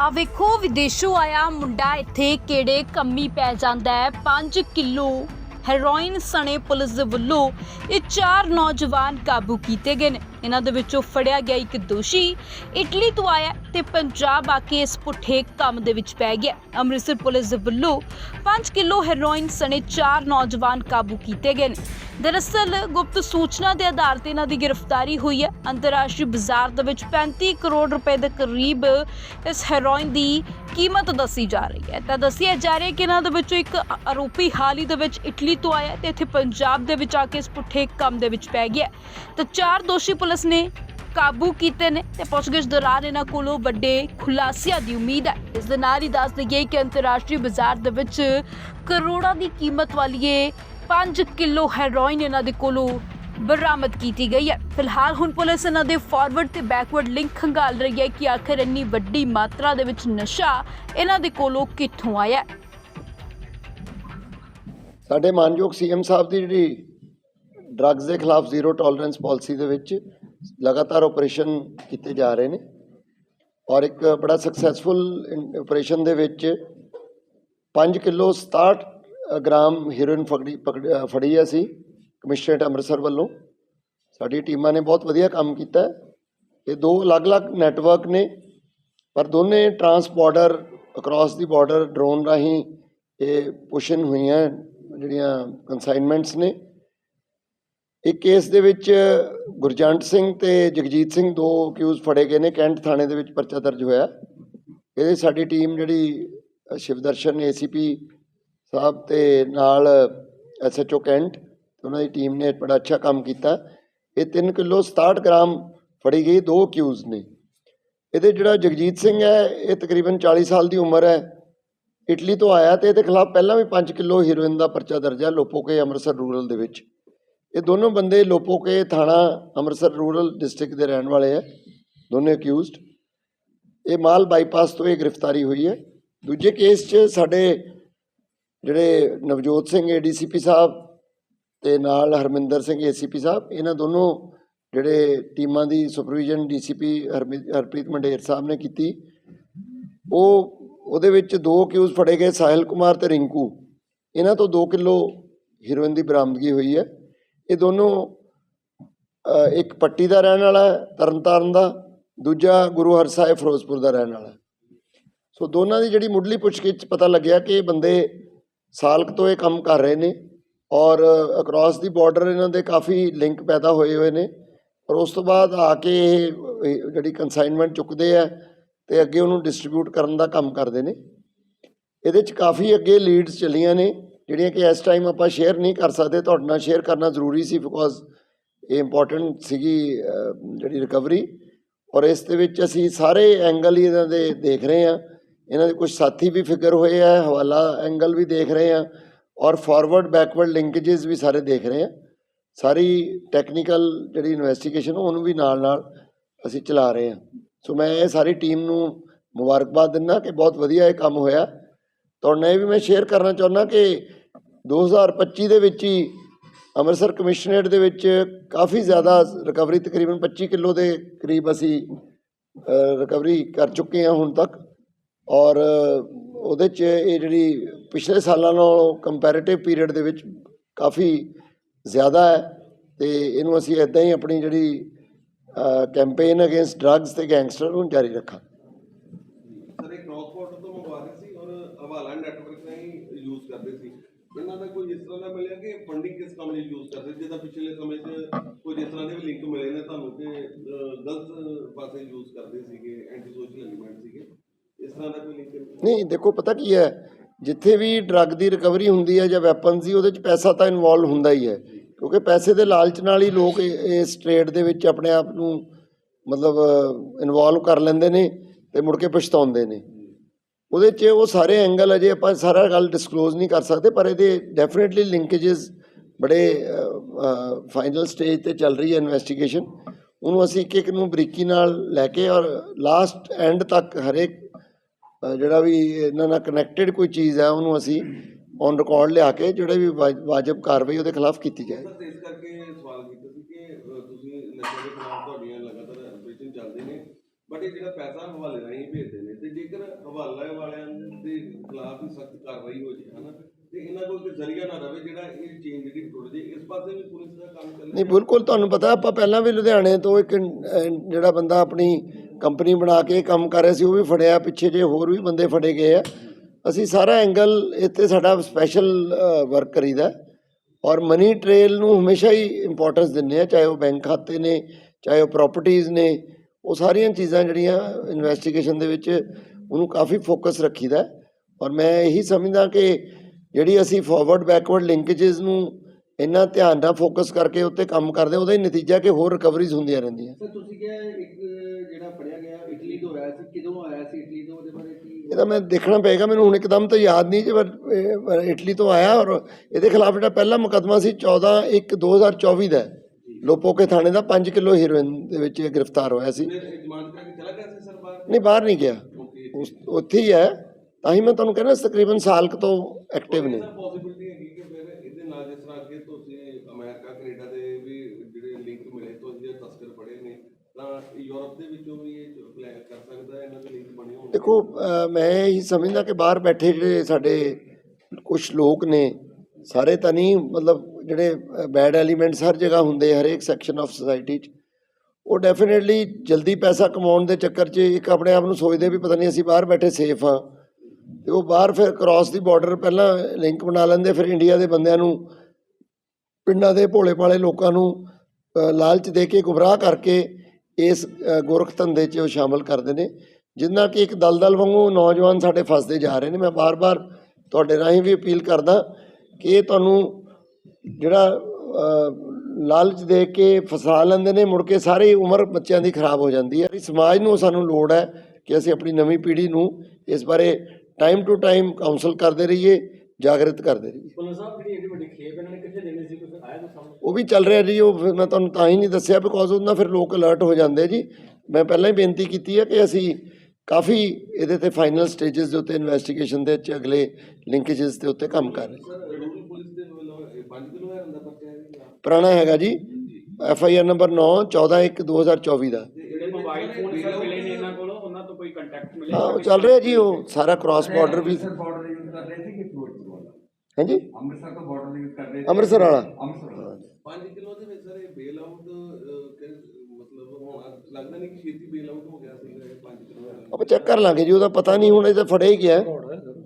ਆ ਵੇਖੋ, ਵਿਦੇਸ਼ੋਂ ਆਇਆ ਮੁੰਡਾ ਇੱਥੇ ਕਿਹੜੇ ਕੰਮੀ ਪੈ ਜਾਂਦਾ ਹੈ। 5 ਕਿਲੋ ਹੈਰੋਇਨ ਸਣੇ ਪੁਲਿਸ ਦੇ ਵੱਲੋਂ ਇਹ ਚਾਰ ਨੌਜਵਾਨ ਕਾਬੂ ਕੀਤੇ ਗਏ ਨੇ। ਇਹਨਾਂ ਦੇ ਵਿੱਚੋਂ ਫੜਿਆ ਗਿਆ ਇੱਕ ਦੋਸ਼ੀ, ਇਟਲੀ ਤੋਂ ਆਇਆ ਤੇ ਪੰਜਾਬ ਆ ਕੇ ਇਸ ਪੁੱਠੇ ਕੰਮ ਦੇ ਵਿੱਚ ਪੈ ਗਿਆ। ਅੰਮ੍ਰਿਤਸਰ ਪੁਲਿਸ ਦੇ ਵੱਲੋਂ 5 ਕਿਲੋ ਹੈਰੋਇਨ ਸਣੇ ਚਾਰ ਨੌਜਵਾਨ ਕਾਬੂ ਕੀਤੇ ਗਏ ਨੇ। ਦਰਅਸਲ ਗੁਪਤ ਸੂਚਨਾ ਦੇ ਆਧਾਰ ਤੇ ਇਹਨਾਂ ਦੀ ਗ੍ਰਿਫਤਾਰੀ ਹੋਈ ਹੈ। ਅੰਤਰਰਾਸ਼ਟਰੀ ਬਾਜ਼ਾਰ ਦੇ ਵਿੱਚ 35 ਕਰੋੜ ਰੁਪਏ ਦੇ ਕਰੀਬ ਇਸ ਹੈਰੋਇਨ ਦੀ ਕੀਮਤ ਦੱਸੀ ਜਾ ਰਹੀ ਹੈ। ਤਾਂ ਦੱਸਿਆ ਜਾ ਰਿਹਾ ਕਿ ਇਹਨਾਂ ਦੇ ਵਿੱਚੋਂ ਇੱਕ ਆਰੋਪੀ ਹਾਲ ਹੀ ਦੇ ਵਿੱਚ ਇਟਲੀ ਤੋਂ ਆਇਆ ਤੇ ਇੱਥੇ ਪੰਜਾਬ ਦੇ ਵਿੱਚ ਆ ਕੇ ਇਸ ਪੁੱਠੇ ਕੰਮ ਦੇ ਵਿੱਚ ਪੈ ਗਿਆ ਤਾਂ ਚਾਰ ਦੋਸ਼ੀ ਪੁਲਿਸ ਨੇ ਕਾਬੂ ਕੀਤੇ ਨੇ ਤੇ ਪੁੱਛਗਿੱਛ ਦੌਰਾਨ ਇਹਨਾਂ ਕੋਲੋਂ ਵੱਡੇ ਖੁਲਾਸਿਆਂ ਦੀ ਉਮੀਦ ਹੈ। ਇਸ ਦੇ ਨਾਲ ਹੀ ਦੱਸ ਦਈਏ ਕਿ ਅੰਤਰਰਾਸ਼ਟਰੀ ਬਾਜ਼ਾਰ ਦੇ ਵਿੱਚ ਕਰੋੜਾਂ ਦੀ ਕੀਮਤ ਵਾਲੀ ਇਹ 5 ਕਿਲੋ ਹੈਰੋਇਨ ਇਹਨਾਂ ਦੇ ਕੋਲੋਂ ਬਰਾਮਦ ਕੀਤੀ ਗਈ ਹੈ। ਫਿਲਹਾਲ ਹੁਣ ਪੁਲਿਸ ਇਹਨਾਂ ਦੇ ਫਾਰਵਰਡ ਤੇ ਬੈਕਵਰਡ ਲਿੰਕ ਖੰਗਾਲ ਰਹੀ ਹੈ ਕਿ ਆਖਰ ਇੰਨੀ ਵੱਡੀ ਮਾਤਰਾ ਦੇ ਵਿੱਚ ਨਸ਼ਾ ਇਹਨਾਂ ਦੇ ਕੋਲੋਂ ਕਿੱਥੋਂ ਆਇਆ ਸਾਡੇ ਮਾਨਯੋਗ ਸੀਐਮ ਸਾਹਿਬ ਦੀ ਜਿਹੜੀ ਡਰੱਗਸ ਦੇ ਖਿਲਾਫ ਜ਼ੀਰੋ ਟੋਲਰੈਂਸ ਪਾਲਿਸੀ ਦੇ ਵਿੱਚ ਲਗਾਤਾਰ ਆਪਰੇਸ਼ਨ ਕੀਤੇ ਜਾ ਰਹੇ ਨੇ ਔਰ ਇੱਕ ਬੜਾ ਸਕਸੈਸਫੁਲ ਆਪਰੇਸ਼ਨ ਦੇ ਵਿੱਚ 5 ਕਿਲੋ 67 ਗ੍ਰਾਮ ਹੀਰੋਇਨ ਫੜੀ ਪਕੜ- ਫੜੀ ਹੈ ਅਸੀਂ ਕਮਿਸ਼ਨਰੇਟ ਅੰਮ੍ਰਿਤਸਰ ਵੱਲੋਂ। ਸਾਡੀ ਟੀਮਾਂ ਨੇ ਬਹੁਤ ਵਧੀਆ ਕੰਮ ਕੀਤਾ ਇਹ ਦੋ ਅਲੱਗ-ਅਲੱਗ ਨੈਟਵਰਕ ਨੇ ਪਰ ਦੋਨੇ ਟਰਾਂਸ ਬਾਰਡਰ ਅਕ੍ਰੋਸ ਦੀ ਬਾਰਡਰ ਡਰੋਨ ਰਾਹੀਂ ਇਹ ਪੁਸ਼ਨ ਹੋਈਆਂ ਜਿਹੜੀਆਂ ਕਨਸਾਈਨਮੈਂਟਸ ਨੇ। ਇੱਕ ਕੇਸ ਦੇ ਵਿੱਚ ਗੁਰਜੰਟ ਸਿੰਘ ਤੇ ਜਗਜੀਤ ਸਿੰਘ ਦੋ ਅਕਿਊਜ਼ ਫੜੇ ਗਏ ਨੇ ਕੈਂਟ ਥਾਣੇ ਦੇ ਵਿੱਚ ਪਰਚਾ ਦਰਜ ਹੋਇਆ। ਇਹਦੇ ਸਾਡੀ ਟੀਮ ਜਿਹੜੀ ਅ, ਸ਼ਿਵਦਰਸ਼ਨ ਏਸੀਪੀ ਸਾਹਿਬ ਤੇ ਨਾਲ ਐਸਐਚਓ ਕੈਂਟ ਤੇ ਉਹਨਾਂ ਦੀ ਟੀਮ ਨੇ ਬੜਾ ਅੱਛਾ ਕੰਮ ਕੀਤਾ। ਇਹ 3 ਕਿਲੋ 67 ਗ੍ਰਾਮ ਫੜੀ ਗਈ, ਦੋ ਅਕਿਊਜ਼ ਨੇ। ਇਹਦੇ ਜਿਹੜਾ ਜਗਜੀਤ ਸਿੰਘ ਹੈ, ਇਹ ਤਕਰੀਬਨ 40 ਸਾਲ ਦੀ ਉਮਰ ਹੈ। ਇਟਲੀ ਤੋਂ ਆਇਆ ਤੇ ਇਹਦੇ ਖਿਲਾਫ ਪਹਿਲਾਂ ਵੀ 5 ਕਿਲੋ ਹੀਰੋਇਨ ਦਾ ਪਰਚਾ ਦਰਜ ਹੈ ਲੋਪੋਕੇ ਅੰਮ੍ਰਿਤਸਰ ਰੂਰਲ ਦੇ ਵਿੱਚ। ਇਹ ਦੋਨੋਂ ਬੰਦੇ ਲੋਪੋਕੇ ਥਾਣਾ ਅੰਮ੍ਰਿਤਸਰ ਰੂਰਲ ਡਿਸਟ੍ਰਿਕਟ ਦੇ ਰਹਿਣ ਵਾਲੇ ਹੈ, ਦੋਨੇ ਅਕਿਊਜ਼ਡ ਇਹ ਮਾਲ ਬਾਈਪਾਸ ਤੋਂ ਇਹ ਗ੍ਰਿਫਤਾਰੀ ਹੋਈ ਹੈ। ਦੂਜੇ ਕੇਸ 'ਚ ਸਾਡੇ ਜਿਹੜੇ ਨਵਜੋਤ ਸਿੰਘ ਏਡੀਸੀਪੀ ਸਾਹਿਬ ਤੇ ਨਾਲ ਹਰਮਿੰਦਰ ਸਿੰਘ ਏਸੀਪੀ ਸਾਹਿਬ, ਇਹਨਾਂ ਦੋਨੋਂ ਜਿਹੜੇ ਟੀਮਾਂ ਦੀ ਸੁਪਰਵੀਜ਼ਨ ਡੀਸੀਪੀ ਹਰਪ੍ਰੀਤ ਮੰਡੇਰ ਸਾਹਿਬ ਨੇ ਕੀਤੀ। ਉਹ, ਉਹਦੇ ਵਿੱਚ ਦੋ ਕਿਊਜ਼ ਫੜੇ ਗਏ, ਸਾਹਿਲ ਕੁਮਾਰ ਤੇ ਰਿੰਕੂ। ਇਹਨਾਂ ਤੋਂ 2 ਕਿਲੋ ਹੀਰੋਇਨ ਦੀ ਬਰਾਮਦਗੀ ਹੋਈ ਹੈ। ਇਹ ਦੋਨੋਂ ਇੱਕ ਪੱਟੀ ਦਾ ਰਹਿਣ ਵਾਲਾ ਹੈ, ਤਰਨਤਾਰਨ ਦਾ। ਦੂਜਾ ਗੁਰੂ ਹਰਸਾਏ ਫਿਰੋਜ਼ਪੁਰ ਦਾ ਰਹਿਣ ਵਾਲਾ ਸੋ ਦੋਨਾਂ ਦੀ ਜਿਹੜੀ ਮੁੱਢਲੀ ਪੁੱਛਗਿੱਛ ਪਤਾ ਲੱਗਿਆ ਕਿ ਇਹ ਬੰਦੇ ਸਾਲਕ ਤੋਂ ਇਹ ਕੰਮ ਕਰ ਰਹੇ ਨੇ ਔਰ ਅਕ੍ਰੋਸ ਦੀ ਬਾਰਡਰ ਇਹਨਾਂ ਦੇ ਕਾਫੀ ਲਿੰਕ ਪੈਦਾ ਹੋਏ ਹੋਏ ਨੇ ਔਰ ਉਸ ਤੋਂ ਬਾਅਦ ਆ ਕੇ ਇਹ ਜਿਹੜੀ ਕਨਸਾਈਨਮੈਂਟ ਚੁੱਕਦੇ ਆ ਤੇ ਅੱਗੇ ਉਹਨੂੰ ਡਿਸਟ੍ਰੀਬਿਊਟ ਕਰਨ ਦਾ ਕੰਮ ਕਰਦੇ ਨੇ। ਇਹਦੇ 'ਚ ਕਾਫੀ ਅੱਗੇ ਲੀਡਸ ਚੱਲੀਆਂ ਨੇ, ਜਿਹੜੀਆਂ ਕਿ ਇਸ ਟਾਈਮ ਆਪਾਂ ਸ਼ੇਅਰ ਨਹੀਂ ਕਰ ਸਕਦੇ, ਤੁਹਾਡੇ ਨਾਲ ਸ਼ੇਅਰ ਕਰਨਾ ਜ਼ਰੂਰੀ ਸੀ ਬਿਕੋਜ਼ ਇਹ ਇੰਪੋਰਟੈਂਟ ਸੀਗੀ ਜਿਹੜੀ ਰਿਕਵਰੀ ਔਰ ਇਸ ਦੇ ਵਿੱਚ ਅਸੀਂ ਸਾਰੇ ਐਂਗਲ ਹੀ ਇਹਨਾਂ ਦੇ ਦੇਖ ਰਹੇ ਹਾਂ। ਇਹਨਾਂ ਦੇ ਕੁਝ ਸਾਥੀ ਵੀ ਫਿਕਰ ਹੋਏ ਆ, ਹਵਾਲਾ ਐਂਗਲ ਵੀ ਦੇਖ ਰਹੇ ਹਾਂ ਔਰ ਫਾਰਵਰਡ ਬੈਕਵਰਡ ਲਿੰਕੇजेस ਵੀ ਸਾਰੇ ਦੇਖ ਰਹੇ ਹਾਂ ਸਾਰੀ ਟੈਕਨੀਕਲ ਜਿਹੜੀ ਇਨਵੈਸਟੀਗੇਸ਼ਨ ਉਹਨੂੰ ਵੀ ਨਾਲ ਨਾਲ ਅਸੀਂ ਚਲਾ ਰਹੇ ਹਾਂ ਸੋ ਮੈਂ ਇਹ ਸਾਰੀ ਟੀਮ ਨੂੰ ਮੁਬਾਰਕਬਾਦ ਦਿੰਦਾ ਕਿ ਬਹੁਤ ਵਧੀਆ ਇਹ ਕੰਮ ਹੋਇਆ। ਤੁਹਾਡੇ ਨਾਲ ਇਹ ਵੀ ਮੈਂ ਸ਼ੇਅਰ ਕਰਨਾ ਚਾਹੁੰਦਾ ਕਿ 2025 ਦੇ ਵਿੱਚ ਹੀ ਅੰਮ੍ਰਿਤਸਰ ਕਮਿਸ਼ਨਰੇਟ ਦੇ ਵਿੱਚ ਕਾਫੀ ਜ਼ਿਆਦਾ ਰਿਕਵਰੀ ਤਕਰੀਬਨ 25 ਕਿਲੋ ਦੇ ਕਰੀਬ ਅਸੀਂ ਰਿਕਵਰੀ ਕਰ ਚੁੱਕੇ ਹਾਂ ਹੁਣ ਤੱਕ। ਔਰ ਉਹਦੇ 'ਚ ਇਹ ਜਿਹੜੀ ਪਿਛਲੇ ਸਾਲਾਂ ਨਾਲੋਂ ਕੰਪੈਰੀਟਿਵ ਪੀਰੀਅਡ ਦੇ ਵਿੱਚ ਕਾਫੀ ਜ਼ਿਆਦਾ ਹੈ ਤੇ ਇਹਨੂੰ ਅਸੀਂ ਇਦਾਂ ਹੀ ਆਪਣੀ ਜਿਹੜੀ ਕੈਂਪੇਨ ਅਗੇਂਸਟ ਡਰੱਗਸ ਤੇ ਗੈਂਗਸਟਰ ਨੂੰ ਜਾਰੀ ਰੱਖਾਂ ਸਰ, ਇਹ ਕ੍ਰਾਸ ਬਾਰਡਰ ਤੋਂ ਮੰਗਵਾ ਰਹੇ ਸੀ ਔਰ ਹਵਾਲਾ ਨੈਟਵਰਕ ਰਾਹੀਂ ਯੂਜ਼ ਕਰਦੇ ਸੀ। ਇਹਨਾਂ ਦਾ ਕੋਈ ਇਸ ਤਰ੍ਹਾਂ ਦਾ ਮਿਲਿਆ ਕਿ ਫੰਡਿੰਗ ਕਿਸ ਕੰਮ ਲਈ ਯੂਜ਼ ਕਰਦੇ? ਜਿੱਦਾਂ ਪਿਛਲੇ ਸਮੇਂ 'ਚ ਕੋਈ ਇਸ ਤਰ੍ਹਾਂ ਦੇ ਵੀ ਲਿੰਕ ਮਿਲੇ ਨੇ ਤੁਹਾਨੂੰ ਕਿ ਗਲਤ ਪਾਸੇ ਯੂਜ਼ ਕਰਦੇ ਸੀਗੇ ਐਂਟੀ ਸੋਸ਼ਲ ਐਲੀਮੈਂਟ ਸੀਗੇ। ਇਸ ਤਰ੍ਹਾਂ ਦਾ ਕੋਈ ਲਿੰਕ ਨਹੀਂ, ਦੇਖੋ, ਪਤਾ ਕੀ ਹੈ? ਜਿੱਥੇ ਵੀ ਡਰੱਗ ਦੀ ਰਿਕਵਰੀ ਹੁੰਦੀ ਹੈ ਜਾਂ ਵੈਪਨਸ ਦੀ, ਉਹਦੇ 'ਚ ਪੈਸਾ ਤਾਂ ਇਨਵੋਲਵ ਹੁੰਦਾ ਹੀ ਹੈ। ਕਿਉਂਕਿ ਪੈਸੇ ਦੇ ਲਾਲਚ ਨਾਲ ਹੀ ਲੋਕ ਇਸ ਟ੍ਰੇਡ ਦੇ ਵਿੱਚ ਆਪਣੇ ਆਪ ਨੂੰ ਮਤਲਬ ਇਨਵੋਲਵ ਕਰ ਲੈਂਦੇ ਨੇ ਤੇ ਮੁੜ ਕੇ ਪਛਤਾਉਂਦੇ ਨੇ। ਉਹਦੇ 'ਚ ਉਹ ਸਾਰੇ ਐਂਗਲ ਅਜੇ ਆਪਾਂ ਸਾਰਾ ਗੱਲ ਡਿਸਕਲੋਜ਼ ਨਹੀਂ ਕਰ ਸਕਦੇ, ਪਰ ਇਹਦੇ ਡੈਫੀਨਿਟਲੀ ਲਿੰਕੇजेस ਬੜੇ ਫਾਈਨਲ ਸਟੇਜ ਤੇ ਚੱਲ ਰਹੀ ਹੈ ਇਨਵੈਸਟੀਗੇਸ਼ਨ ਉਹਨੂੰ ਅਸੀਂ ਇੱਕ ਇੱਕ ਨੂੰ ਬਰੀਕੀ ਨਾਲ ਲੈ ਕੇ ਔਰ ਲਾਸਟ ਐਂਡ ਤੱਕ ਹਰੇਕ ਜਿਹੜਾ ਵੀ ਇਹਨਾਂ ਨਾਲ ਕਨੈਕਟਡ ਕੋਈ ਚੀਜ਼ ਹੈ ਉਹਨੂੰ ਅਸੀਂ ਔਨ ਰਿਕਾਰਡ ਲਿਆ ਕੇ ਜਿਹੜੇ ਵੀ ਵਾਜਬ ਕਾਰਵਾਈ ਉਹਦੇ ਖਿਲਾਫ ਕੀਤੀ ਜਾਏ। ਸਰ ਇਸ ਕਰਕੇ ਸਵਾਲ ਕੀਤਾ ਸੀ ਕਿ ਅਹ, ਤੁਸੀਂ ਨਸ਼ੇ ਦੇ ਖਿਲਾਫ ਤੁਹਾਡੀਆਂ ਲਗਾਤਾਰ ਆਪਰੇਸ਼ਨ ਚੱਲਦੇ ਨੇ ਬਟ ਇਹ ਜਿਹੜਾ ਪੈਸਾ ਹਵਾਲੇ ਰਾਹੀਂ ਭੇਜਦੇ ਨੇ ਤੇ ਜੇਕਰ ਹਵਾਲਾ ਵਾਲਿਆਂ ਦੇ ਖਿਲਾਫ ਵੀ ਸਖਤ ਕਾਰਵਾਈ ਹੋ ਜੇ ਹਨਾ ਤੇ ਇਹਨਾਂ ਕੋਲ ਕੋਈ ਜ਼ਰੀਆ ਨਾ ਰਵੇ ਜਿਹੜਾ ਇਹ ਚੇਨ ਜਿਹੜੀ ਟੁੱਟ ਜੇ ਇਸ ਪਾਸੇ ਵੀ ਪੁਲਿਸ ਦਾ ਕੰਮ ਚੱਲ ਨਹੀਂ ਬਿਲਕੁਲ ਤੁਹਾਨੂੰ ਪਤਾ ਆਪਾਂ ਪਹਿਲਾਂ ਵੀ ਲੁਧਿਆਣੇ ਤੋਂ ਇੱਕ ਜਿਹੜਾ ਬੰਦਾ ਆਪਣੀ ਕੰਪਨੀ ਬਣਾ ਕੇ ਕੰਮ ਕਰ ਰਿਹਾ ਸੀ, ਉਹ ਵੀ ਫੜਿਆ, ਪਿੱਛੇ ਜੇ ਹੋਰ ਵੀ ਬੰਦੇ ਫੜੇ ਗਏ ਆ। ਅਸੀਂ ਸਾਰਾ ਐਂਗਲ ਇੱਥੇ ਸਾਡਾ ਸਪੈਸ਼ਲ ਵਰਕ ਕਰੀਦਾ ਔਰ ਮਨੀ ਟ੍ਰੇਲ ਨੂੰ ਹਮੇਸ਼ਾ ਹੀ ਇੰਪੋਰਟੈਂਸ ਦਿੰਦੇ ਆ, ਚਾਹੇ ਉਹ ਬੈਂਕ ਖਾਤੇ ਨੇ, ਚਾਹੇ ਉਹ ਪ੍ਰਾਪਰਟੀਆਂ ਨੇ, ਉਹ ਸਾਰੀਆਂ ਚੀਜ਼ਾਂ ਜਿਹੜੀਆਂ ਇਨਵੈਸਟੀਗੇਸ਼ਨ ਦੇ ਵਿੱਚ ਉਹਨੂੰ ਕਾਫੀ ਫੋਕਸ ਰੱਖੀਦਾ ਔਰ ਮੈਂ ਇਹੀ ਸਮਝਦਾ ਕਿ ਜਿਹੜੀ ਅਸੀਂ ਫਾਰਵਰਡ ਬੈਕਵਰਡ ਲਿੰਕੇजेस ਨੂੰ ਇੰਨਾ ਧਿਆਨ ਨਾਲ ਫੋਕਸ ਕਰਕੇ ਉੱਤੇ ਕੰਮ ਕਰਦੇ ਉਹਦਾ ਹੀ ਨਤੀਜਾ ਕਿ ਹੋਰ ਰਿਕਵਰੀਜ਼ ਹੁੰਦੀਆਂ ਰਹਿੰਦੀਆਂ। ਸਰ, ਤੁਸੀਂ ਕਿਹਾ ਇੱਕ ਜਿਹੜਾ ਫੜਿਆ ਗਿਆ ਇਟਲੀ ਤੋਂ ਆਇਆ ਸੀ ਕਿਦੋਂ ਆਇਆ ਸੀ ਇਟਲੀ ਤੋਂ ਉਹਦੇ ਬਾਰੇ ਕੀ ਇਹਦਾ ਮੈਂ ਦੇਖਣਾ ਪਏਗਾ ਮੈਨੂੰ ਹੁਣ ਇੱਕਦਮ ਤਾਂ ਯਾਦ ਨਹੀਂ ਜੀ ਪਰ ਇਟਲੀ ਤੋਂ ਆਇਆ ਔਰ ਇਹਦੇ ਖਿਲਾਫ ਜਿਹੜਾ ਪਹਿਲਾ ਮੁਕੱਦਮਾ ਸੀ 14 1 2024 ਦਾ। ਲੋਪੋਕੇ ਥਾਣੇ ਦਾ 5 ਕਿਲੋ ਹੀਰੋਇਨ ਦੇ ਵਿੱਚ ਗ੍ਰਿਫਤਾਰ ਹੋਇਆ ਸੀ। ਨਹੀਂ ਬਾਹਰ ਨਹੀਂ ਗਿਆ। ਉੱਥੇ ਹੀ ਹੈ। ਤਾਂ ਹੀ ਮੈਂ ਤੁਹਾਨੂੰ ਕਹਿੰਦਾ ਤਕਰੀਬਨ ਸਾਲ ਕੁ ਤੋਂ ਐਕਟਿਵ ਨੇ। ਸਰ ਪੋਸਿਬਿਲਿਟੀ ਹੈਗੀ ਕਿ ਫਿਰ ਇਹਦੇ ਨਾਲ ਜਿਸ ਤਰ੍ਹਾਂ ਅੱਗੇ ਤੁਸੀਂ ਅਮਰੀਕਾ ਕੈਨੇਡਾ ਦੇ ਵੀ ਜਿਹੜੇ ਲਿੰਕ ਮਿਲੇ ਤੋਂ ਜਿਹੜੇ ਤਸਕਰ ਫੜੇ ਨੇ ਤਾਂ ਯੂਰਪ ਦੇ ਵਿੱਚੋਂ ਵੀ ਇਹ ਪਲਾਨ ਕਰ ਸਕਦਾ ਇਹਨਾਂ ਦੇ ਲਿੰਕ ਬਣੇ ਹੋਣ। ਦੇਖੋ ਅਹ ਮੈਂ ਇਹੀ ਸਮਝਦਾ ਕਿ ਬਾਹਰ ਬੈਠੇ ਜਿਹੜੇ ਸਾਡੇ ਕੁਝ ਲੋਕ ਨੇ ਸਾਰੇ ਤਾਂ ਨਹੀਂ ਮਤਲਬ ਜਿਹੜੇ ਬੈਡ ਐਲੀਮੈਂਟਸ ਹਰ ਜਗ੍ਹਾ ਹੁੰਦੇ ਆ, ਹਰੇਕ ਸੈਕਸ਼ਨ ਆਫ ਸੁਸਾਇਟੀ 'ਚ। ਉਹ ਡੈਫੀਨਿਟਲੀ ਜਲਦੀ ਪੈਸਾ ਕਮਾਉਣ ਦੇ ਚੱਕਰ 'ਚ ਇੱਕ ਆਪਣੇ ਆਪ ਨੂੰ ਸੋਚਦੇ ਵੀ ਪਤਾ ਨਹੀਂ ਅਸੀਂ ਬਾਹਰ ਬੈਠੇ ਸੇਫ ਹਾਂ। ਤੇ ਉਹ ਬਾਹਰ ਫਿਰ ਕ੍ਰਾਸ ਦੀ ਬਾਰਡਰ ਪਹਿਲਾਂ ਲਿੰਕ ਬਣਾ ਲੈਂਦੇ ਫਿਰ ਇੰਡੀਆ ਦੇ ਬੰਦਿਆਂ ਨੂੰ ਪਿੰਡਾਂ ਦੇ ਭੋਲੇ ਭਾਲੇ ਲੋਕਾਂ ਨੂੰ ਅ, ਲਾਲਚ ਦੇ ਕੇ ਗੁੰਮਰਾਹ ਕਰਕੇ ਇਸ ਗੋਰਖ ਧੰਦੇ 'ਚ ਉਹ ਸ਼ਾਮਲ ਕਰਦੇ ਨੇ, ਜਿੰਨਾ ਕਿ ਇੱਕ ਦਲਦਲ ਵਾਂਗੂ ਨੌਜਵਾਨ ਸਾਡੇ ਫਸਦੇ ਜਾ ਰਹੇ ਨੇ। ਮੈਂ ਬਾਰ-ਬਾਰ ਤੁਹਾਡੇ ਰਾਹੀਂ ਵੀ ਅਪੀਲ ਕਰਦਾ ਕਿ ਤੁਹਾਨੂੰ ਜਿਹੜਾ ਲਾਲਚ ਦੇ ਕੇ ਫਸਾ ਲੈਂਦੇ ਨੇ, ਮੁੜ ਕੇ ਸਾਰੀ ਉਮਰ ਬੱਚਿਆਂ ਦੀ ਖਰਾਬ ਹੋ ਜਾਂਦੀ ਹੈ। ਸਮਾਜ ਨੂੰ ਸਾਨੂੰ ਲੋੜ ਹੈ ਕਿ ਅਸੀਂ ਆਪਣੀ ਨਵੀਂ ਪੀੜ੍ਹੀ ਨੂੰ ਇਸ ਬਾਰੇ ਟਾਈਮ ਟੂ ਟਾਈਮ ਕਾਉਂਸਲ ਕਰਦੇ ਰਹੀਏ, ਜਾਗਰਿਤ ਕਰਦੇ ਰਹੀਏ। ਪੁਲਿਸ ਸਾਹਿਬ, ਜਿਹੜੀ ਏਡੀ ਵੱਡੀ ਖੇਪ ਇਹਨਾਂ ਨੇ ਕਿੱਥੇ ਦੇਣੀ ਉਹ ਵੀ ਚੱਲ ਰਿਹਾ ਜੀ ਉਹ ਫਿਰ ਮੈਂ ਤੁਹਾਨੂੰ ਤਾਂ ਹੀ ਨਹੀਂ ਦੱਸਿਆ ਬਿਕੋਜ਼ ਉਹਨਾਂ ਫਿਰ ਲੋਕ ਅਲਰਟ ਹੋ ਜਾਂਦੇ ਜੀ। ਮੈਂ ਪਹਿਲਾਂ ਹੀ ਬੇਨਤੀ ਕੀਤੀ ਹੈ ਕਿ ਅਸੀਂ ਕਾਫੀ ਇਹਦੇ ਤੇ ਫਾਈਨਲ ਸਟੇजेस ਦੇ ਉੱਤੇ ਇਨਵੈਸਟੀਗੇਸ਼ਨ ਦੇ ਵਿੱਚ ਅਗਲੇ ਲਿੰਕੇजेस ਦੇ ਉੱਤੇ ਕੰਮ ਕਰ ਰਹੇ। ਪੁਰਾਣਾ ਹੈਗਾ ਜੀ ਐਫ ਆਈ ਆਰ ਨੰਬਰ 9 14 1 2024 ਦਾ। ਹਾਂ ਚੱਲ ਰਿਹਾ ਜੀ ਉਹ ਸਾਰਾ ਕ੍ਰਾਸ ਬਾਰਡਰ ਵੀ ਹਾਂਜੀ? ਅੰਮ੍ਰਿਤਸਰ ਤੋਂ ਬਾਰਡਰ ਯੂਜ਼ ਕਰ ਰਹੇ ਸੀ। ਅੰਮ੍ਰਿਤਸਰ ਵਾਲਾ। ਅੰਮ੍ਰਿਤਸਰ ਵਾਲਾ। 5 ਕਿਲੋ ਦੇ ਵਿੱਚ ਸਰ ਇਹ ਬੇਲ ਆਊਟ ਮਤਲਬ ਹੋਣਾ ਲੱਗਦਾ ਨਹੀਂ ਕਿ ਛੇਤੀ ਬੇਲ ਆਊਟ ਹੋ ਗਿਆ ਸੀ ਇਹ 5 ਕਿਲੋ ਆਪਾਂ ਚੈੱਕ ਕਰ ਲਾਂਗੇ ਜੀ ਉਹਦਾ ਪਤਾ ਨਹੀਂ ਹੁਣ ਇਹ ਤਾਂ ਫੜਿਆ ਹੀ ਗਿਆ।